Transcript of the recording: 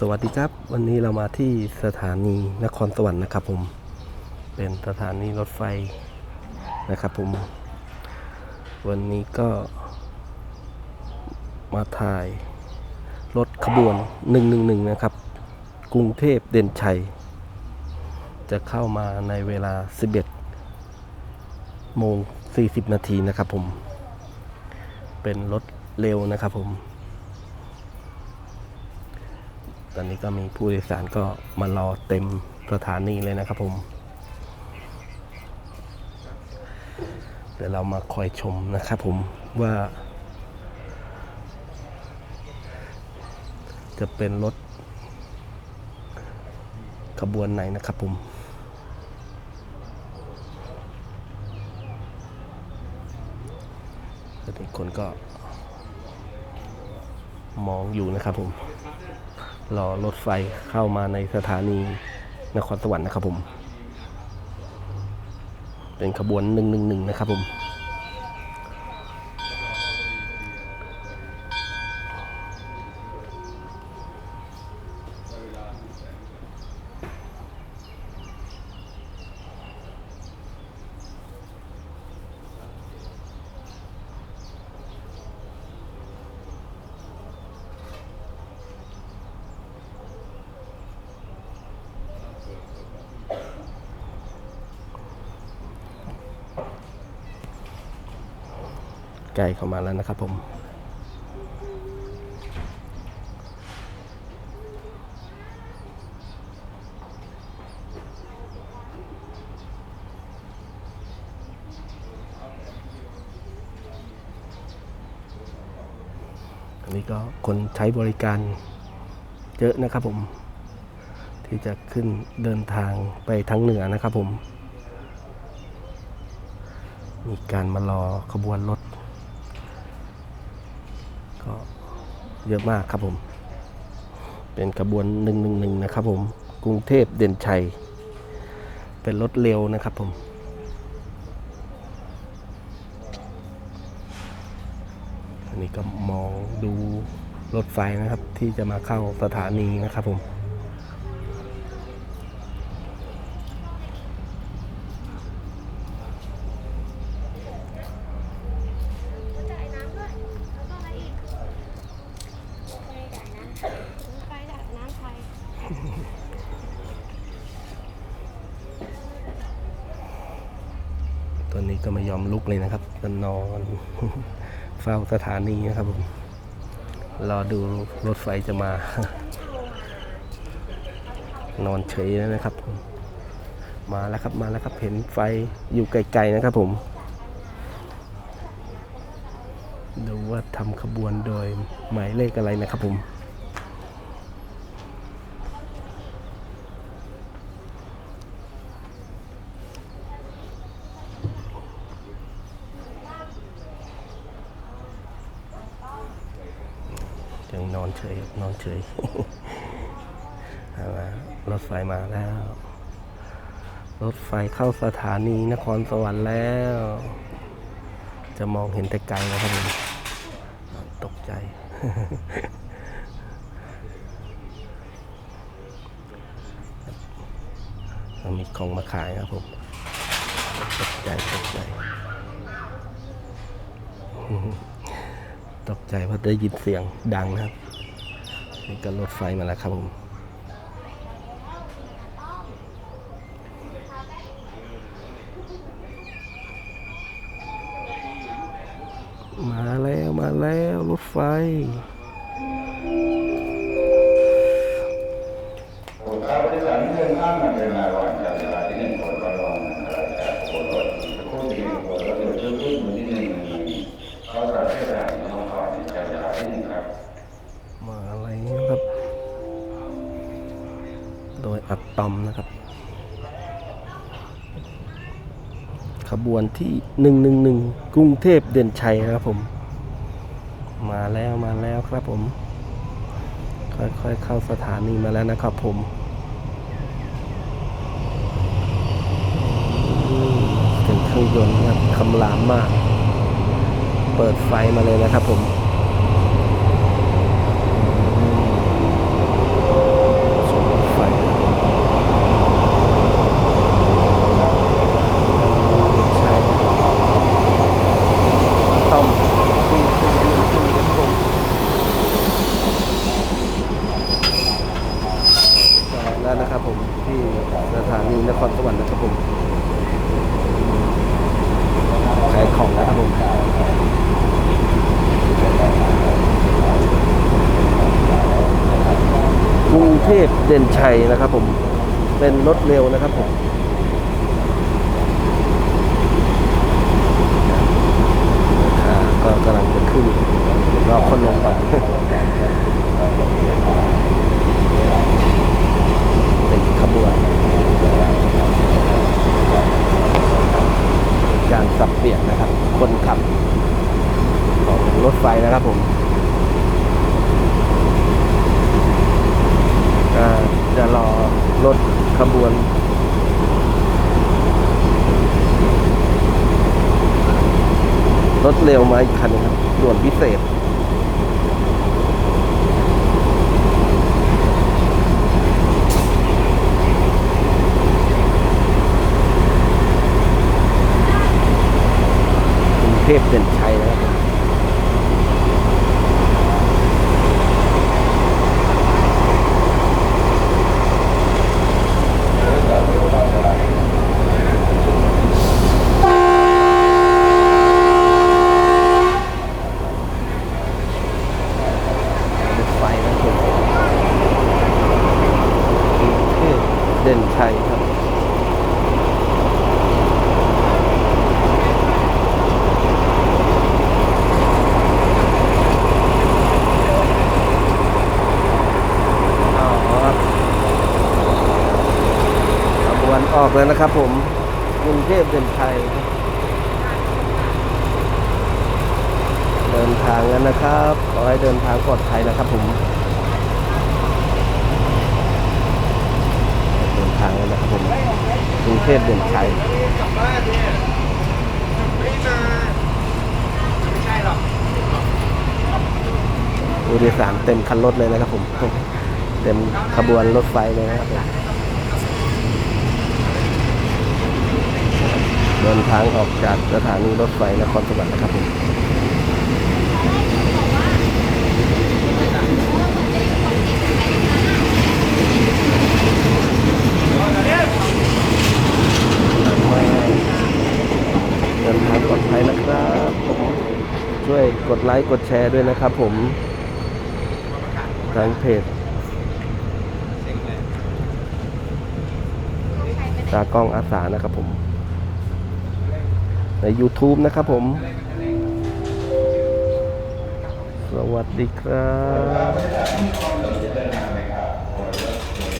สวัสดีครับ วันนี้เรามาที่สถานีนครสวรรค์นะครับ ผมเป็นสถานีรถไฟนะครับ ผม วันนี้ก็มาถ่ายรถขบวน 111 นะครับ กรุงเทพเด่นชัย จะเข้ามาในเวลา 11โมง40 นาทีนะครับ ผม เป็นรถเร็วนะครับผม ตอนนี้ก็มีผู้โดยสารก็มารอเต็มสถานีเลยนะครับผม เดี๋ยวเรามาคอยชมนะครับผมว่า จะเป็นรถขบวนไหนนะครับผมตอนนี้คนก็มองอยู่นะครับผม รอรถไฟเข้ามาในสถานีนครสวรรค์นะครับผม เป็นขบวนหนึ่งหนึ่งหนึ่งนะครับผม ใกล้เข้ามาแล้วนะครับผมอันนี้ก็คนใช้บริการเยอะนะครับผม ที่จะขึ้นเดินทางไปทางเหนือนะครับผม มีการมารอขบวนรถ ก็เยอะมากครับผม เป็นขบวนหนึ่งหนึ่งหนึ่งนะครับผม กรุงเทพเด่นชัย เป็นรถเร็วนะครับผมอันนี้ก็มองดูรถไฟนะครับที่จะมาเข้าสถานีนะครับผม จ่ายน้ำด้วย แล้วก็อะไรอีกไฟจ่ายน้ำไฟจ่ายน้ำไฟ ตอนนี้ก็ไม่ยอมลุกเลยนะครับก็นอนเฝ้าสถานีนะครับผมรอดูรถไฟจะมา นอนเฉยแล้วนะครับผมมาแล้วครับมาแล้วครับเห็นไฟอยู่ไกลๆนะครับผม ดูว่าทำขบวนโดยหมายเลขอะไรนะครับผม นอนเฉยนอนเฉยเอาละรถไฟมาแล้ว รถไฟเข้าสถานีนครสวรรค์แล้ว จะมองเห็นแต่ไกลนะครับผมตกใจ มีของมาขายครับผม ตกใจตกใจตกใจเพราะได้ยินเสียงดังนะครับ นี่ก็รถไฟมาแล้วครับผมมาแล้วมาแล้วรถไฟครับบริษัทที่เดินข้างมาเป็นรายวันจากเวลาที่หนึ่งคนก็รองนะครับจากโบรถคู่ที่หนึ่งโบรถเดี๋ยวช่วยขึ้นมือที่หนึ่งเขาจะให้สถานที่ต้องขอจากเวลาที่หนึ่งครับ มาอะไรนะครับ โดยอั ตอมนะครับ ขบวนที่หนึ่งหนึ่งหนึ่งกรุงเทพเด่นชัยนะครับผม มาแล้วมาแล้วครับผม ค่อยๆ เข้าสถานีมาแล้วนะครับผมถึงเครื่องยนต์ครับคำรามมาก เปิดไฟมาเลยนะครับผม สถานีนครสวรรค์นะครับผมขายของนะครับผม กรุงเทพเด่นชัยนะครับผม เป็นรถเร็วนะครับผมก็กำลังจะขึ้นรอคนลงก่อนเป็นขบวน การสับเปลี่ยนนะครับ คนขับ ของรถไฟนะครับผมอ่าจะรอรถข บวน รถเร็วมาอีกคันหนึงครับด่วนพิเศษกรุงเทพเด่นชยนะครับผมรถไฟนะครับผมกรุงเทพเด่น ชัยครับออขบวนออกแล้วนะครับผมกรุงเทพเดินไทยเดินทางกันนะครับ ขอให้เดินทางปลอดภัยนะครับผม เดินทางกันนะครับผมกรุง เทพเดินไทยกลัยไม่มาไม่ใช่หรอกผู้โดยสารเต็มคันรถเลยนะครับผม เต็มขบวนรถไฟเลยนะครับผมเดินทางออกจากสถานีรถไฟนครสวรรค์นะครับผม เดินทางปลอดภัยนะครับผมช่วยก ดไลค์กดแชร์ด้วยนะครับผมทางเพจตากล้องอาสานะครับผม ใน YouTube นะครับผม สวัสดีครับ